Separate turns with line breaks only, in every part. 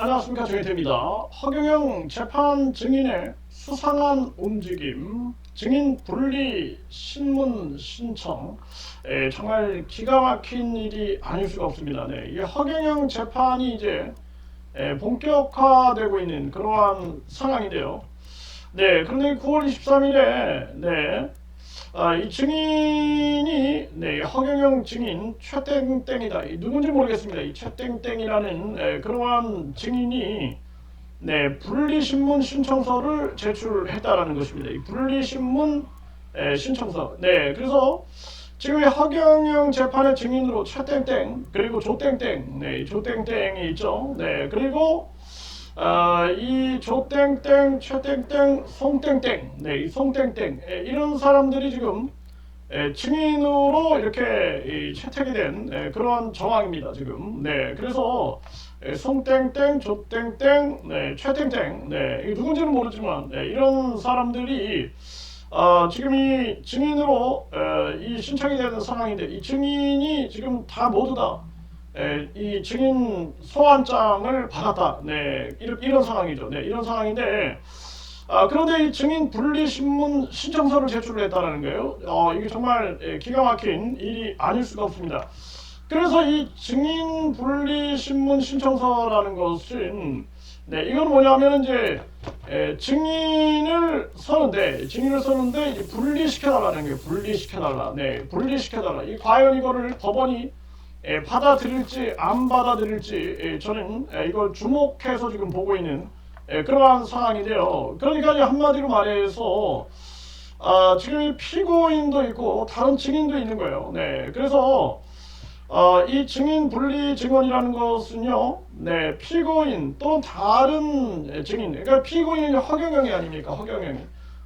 안녕하십니까 정혜태입니다. 허경영 재판 증인의 수상한 움직임, 증인 분리 신문 신청, 에, 정말 기가 막힌 일이 아닐 수가 없습니다. 네, 이 허경영 재판이 이제 에, 본격화되고 있는 그러한 상황인데요. 네, 그런데 9월 23일에 네, 아, 이 증인이 네, 허경영 증인 최땡땡이다. 이 누군지 모르겠습니다. 이 최땡땡이라는 에, 그러한 증인이 네, 분리신문 신청서를 제출했다라는 것입니다. 이 분리신문 에, 신청서. 네, 그래서 지금 이 허경영 재판의 증인으로 최땡땡 그리고 조땡땡, 네, 이 조땡땡이 있죠. 네, 그리고 아, 이 조땡땡, 최땡땡, 송땡땡, 네, 이 송땡땡 에, 이런 사람들이 지금 에, 증인으로 이렇게 이 채택이 된 에, 그러한 정황입니다. 지금. 네, 그래서 에, 송땡땡, 조땡땡, 네, 최땡땡, 네, 이게 누군지는 모르지만 네, 이런 사람들이 아, 지금 이 증인으로 에, 이 신청이 되는 상황인데 이 증인이 지금 다 모두 다 에, 이 증인 소환장을 받았다. 네, 이런, 이런 상황이죠. 네, 이런 상황인데, 아, 그런데 이 증인 분리 신문 신청서를 제출을 했다는 거예요. 어, 이게 정말 에, 기가 막힌 일이 아닐 수가 없습니다. 그래서 이 증인 분리 신문 신청서라는 것은 네, 이건 뭐냐면 이제 에, 증인을 서는데 증인을 서는데 분리시켜달라는 거예요. 분리시켜달라. 네, 분리시켜달라. 이 과연 이거를 법원이 에, 받아들일지 안 받아들일지 에, 저는 에, 이걸 주목해서 지금 보고 있는 에, 그러한 상황인데요. 그러니까 한마디로 말해서 아, 지금 이 피고인도 있고 다른 증인도 있는 거예요. 네, 그래서 어, 이 증인 분리 증언이라는 것은요, 네, 피고인 또는 다른 증인, 그러니까 피고인이 허경영이 아닙니까? 허경영이.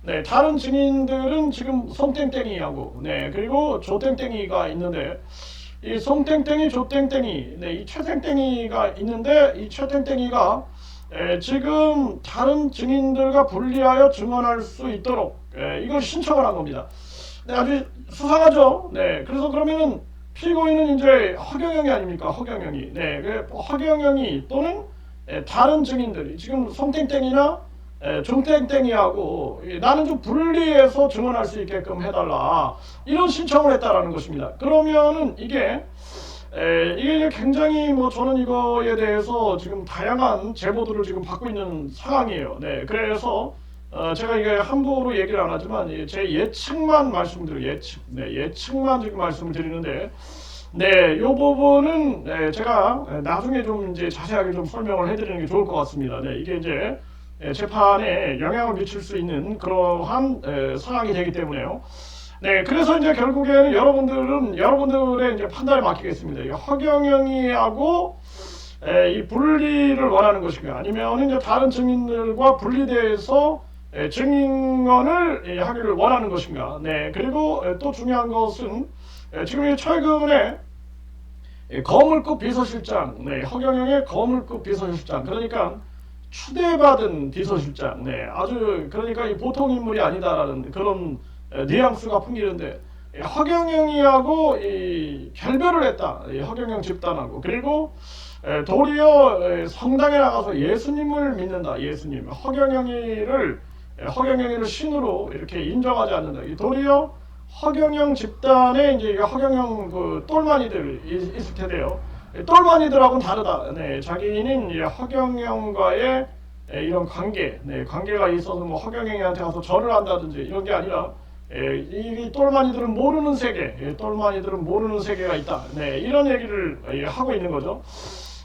네, 다른 증인들은 지금 송땡땡이하고, 네, 그리고 조땡땡이가 있는데, 이 송땡땡이, 조땡땡이, 네, 이 최땡땡이가 있는데, 이 최땡땡이가 에, 지금 다른 증인들과 분리하여 증언할 수 있도록 에, 이걸 신청을 한 겁니다. 네, 아주 수상하죠. 네, 그래서 그러면은 피고인은 이제 허경영이 아닙니까? 허경영이. 네, 그 허경영이 또는 에, 다른 증인들이 지금 송땡땡이나 에, 종땡땡이하고 이, 나는 좀 분리해서 증언할 수 있게끔 해달라 이런 신청을 했다라는 것입니다. 그러면은 이게 에, 이게 굉장히 뭐 저는 이거에 대해서 지금 다양한 제보들을 지금 받고 있는 상황이에요. 네, 그래서 어, 제가 이게 함부로 얘기를 안 하지만 예, 제 예측만 말씀드려 예측, 네, 예측만 지금 말씀을 드리는데, 네, 요 부분은 네, 제가 나중에 좀 이제 자세하게 좀 설명을 해드리는 게 좋을 것 같습니다. 네, 이게 이제 예, 재판에 영향을 미칠 수 있는 그러한 에, 상황이 되기 때문에요. 네, 그래서 이제 결국에는 여러분들은 여러분들의 이제 판단에 맡기겠습니다. 이 허경영이하고 에, 이 분리를 원하는 것인가, 아니면 이제 다른 증인들과 분리돼서 에, 증인을 에, 하기를 원하는 것인가. 네, 그리고 에, 또 중요한 것은 에, 지금 이 최근에 이 거물급 비서실장, 네, 허경영의 거물급 비서실장, 그러니까 추대받은 비서실장, 네, 아주 그러니까 이 보통 인물이 아니다라는 그런 에, 뉘앙스가 풍기는데 이 허경영이하고 이 결별을 했다, 이 허경영 집단하고. 그리고 에, 도리어 에, 성당에 나가서 예수님을 믿는다, 예수님, 허경영이를 에, 허경영이를 신으로 이렇게 인정하지 않는다. 이 도리어 허경영 집단에 이제 이 허경영 그 똘마니들 있- 있을 텐데요. 이 똘마니들하고는 다르다. 네, 자기는 허경영과의 에, 이런 관계, 네, 관계가 있어서 뭐 허경영이한테 가서 절을 한다든지 이런 게 아니라 에, 이, 이 똘마니들은 모르는 세계, 예, 똘마니들은 모르는 세계가 있다. 네, 이런 얘기를 예, 하고 있는 거죠.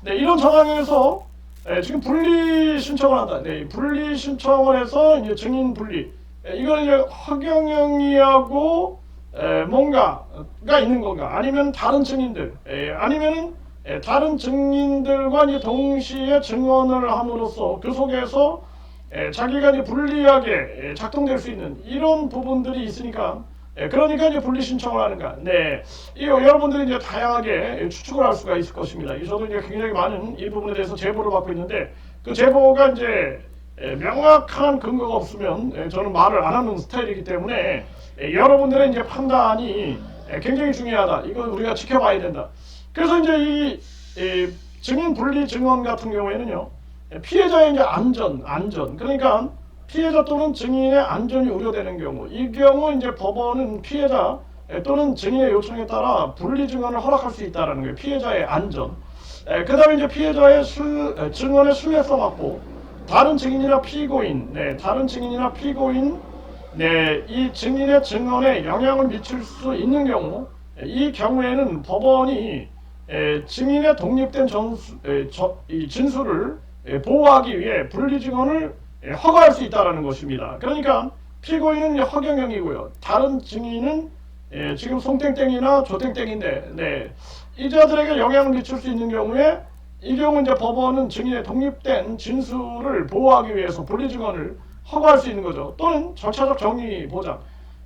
네, 이런 정황에서 예, 지금 분리 신청을 한다. 네, 분리 신청을 해서 이제 증인 분리. 예, 이걸 이제 허경영이하고 에, 뭔가가 있는 건가? 아니면 다른 증인들, 에, 아니면은 에, 다른 증인들과 동시에 증언을 함으로써 그 속에서 에, 자기가 불리하게 에, 작동될 수 있는 이런 부분들이 있으니까 예, 그러니까 이제 분리 신청을 하는가. 네, 이 여러분들이 이제 다양하게 추측을 할 수가 있을 것입니다. 이 저도 이제 굉장히 많은 이 부분에 대해서 제보를 받고 있는데 그 제보가 이제 예, 명확한 근거가 없으면 예, 저는 말을 안 하는 스타일이기 때문에 예, 여러분들의 이제 판단이 예, 굉장히 중요하다. 이건 우리가 지켜봐야 된다. 그래서 이제 이, 이 증인 분리 증언 같은 경우에는요. 피해자의 이제 안전, 안전. 그러니까 피해자 또는 증인의 안전이 우려되는 경우, 이 경우 이제 법원은 피해자 또는 증인의 요청에 따라 분리 증언을 허락할 수 있다라는 거예요. 피해자의 안전. 그 다음에 이제 피해자의 수, 에, 증언의 신뢰성 확보, 다른 증인이나 피고인, 네, 다른 증인이나 피고인, 네, 이 증인의 증언에 영향을 미칠 수 있는 경우, 이 경우에는 법원이 에, 증인의 독립된 전수, 에, 저, 이 진술을 에, 보호하기 위해 분리 증언을 에, 허가할 수 있다라는 것입니다. 그러니까 피고인은 허경영이고요. 다른 증인은 에, 지금 송땡땡이나 조땡땡인데, 네, 이 자들에게 영향을 미칠 수 있는 경우에 이 경우 이제 법원은 증인의 독립된 진술을 보호하기 위해서 분리 증언을 허가할 수 있는 거죠. 또는 절차적 정의 보장.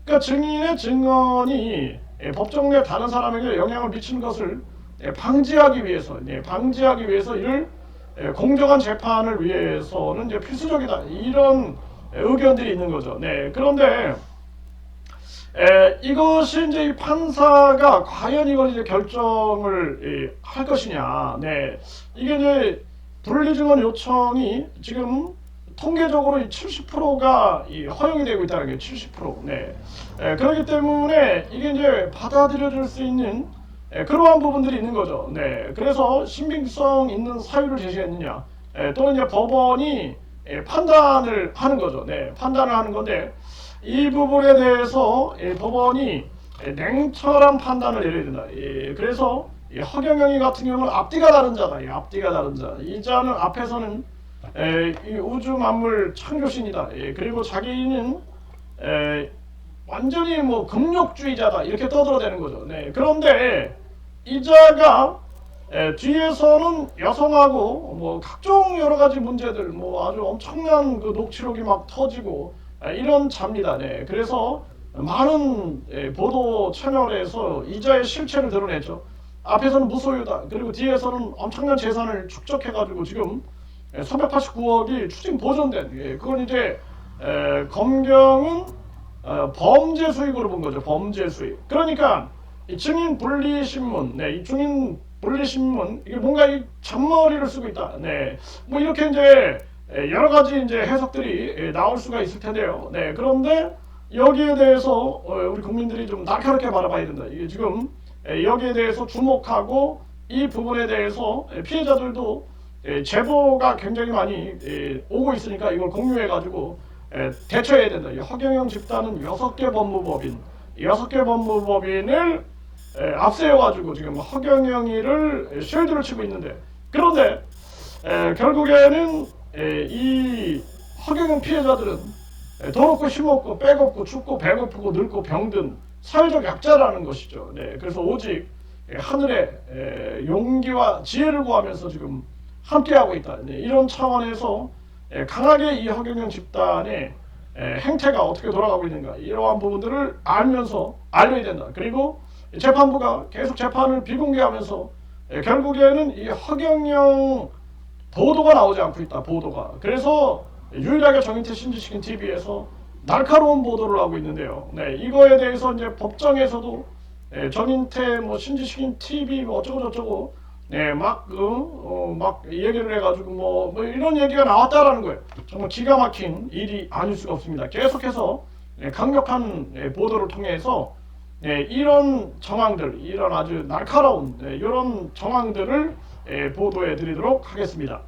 그러니까 증인의 증언이 예, 법정 내 다른 사람에게 영향을 미치는 것을 예, 방지하기 위해서, 예, 방지하기 위해서 이를 예, 공정한 재판을 위해서는 이제 필수적이다. 이런 예, 의견들이 있는 거죠. 네, 그런데 에, 이것이 이제 이 판사가 과연 이걸 이제 결정을 예, 할 것이냐. 네. 이게 이제 분리증언 요청이 지금 통계적으로 70%가 허용이 되고 있다는 게 70%. 네. 에, 그렇기 때문에 이게 이제 받아들여질 수 있는 에, 그러한 부분들이 있는 거죠. 네. 그래서 신빙성 있는 사유를 제시했느냐. 에, 또는 이제 법원이 에, 판단을 하는 거죠. 네. 판단을 하는 건데 이 부분에 대해서 예, 법원이 예, 냉철한 판단을 내려야 된다. 예, 그래서 이 허경영이 같은 경우는 앞뒤가 다른 자다. 예, 앞뒤가 다른 자. 이 자는 앞에서는 에, 이 우주 만물 창조신이다. 예, 그리고 자기는 에, 완전히 뭐 금욕주의자다 이렇게 떠들어대는 거죠. 네, 그런데 이 자가 에, 뒤에서는 여성하고 뭐 각종 여러 가지 문제들 뭐 아주 엄청난 그 녹취록이 막 터지고 아, 이런 자입니다. 네. 그래서 많은 예, 보도 채널에서 이자의 실체를 드러냈죠. 앞에서는 무소유다. 그리고 뒤에서는 엄청난 재산을 축적해가지고 지금 389억이 추징 보존된. 예, 그건 이제 에, 검경은 어, 범죄 수익으로 본 거죠. 범죄 수익. 그러니까 이 증인 분리 신문, 네, 이 증인 분리 신문 이게 뭔가 이 잔머리를 쓰고 있다. 네, 뭐 이렇게 이제 예, 여러 가지 이제 해석들이 예, 나올 수가 있을 텐데요. 네, 그런데 여기에 대해서 어, 우리 국민들이 좀 날카롭게 바라봐야 된다. 이게 지금 예, 여기에 대해서 주목하고 이 부분에 대해서 피해자들도 제보가 굉장히 많이 오고 있으니까 이걸 공유해 가지고 대처해야 된다. 허경영 집단은 여섯 개 법무법인, 여섯 개 법무법인을 앞세워가지고 지금 허경영이를 쉴드를 치고 있는데 그런데 결국에는 에, 이 허경영 피해자들은 에, 더럽고 힘없고 빼겁고 춥고 배고프고 늙고 병든 사회적 약자라는 것이죠. 네, 그래서 오직 에, 하늘의 에, 용기와 지혜를 구하면서 지금 함께하고 있다. 네, 이런 차원에서 에, 강하게 이 허경영 집단의 에, 행태가 어떻게 돌아가고 있는가 이러한 부분들을 알면서 알려야 된다. 그리고 재판부가 계속 재판을 비공개하면서 에, 결국에는 이 허경영 보도가 나오지 않고 있다. 보도가. 그래서 유일하게 정인태 신지식인 TV에서 날카로운 보도를 하고 있는데요. 네, 이거에 대해서 이제 법정에서도 네, 정인태 뭐 신지식인 TV 뭐 어쩌고 저쩌고 네, 막, 어, 어, 막 얘기를 해가지고 뭐, 뭐 이런 얘기가 나왔다라는 거예요. 정말 기가 막힌 일이 아닐 수가 없습니다. 계속해서 네, 강력한 네, 보도를 통해서 네, 이런 정황들, 이런 아주 날카로운 네, 이런 정황들을 예, 보도해 드리도록 하겠습니다.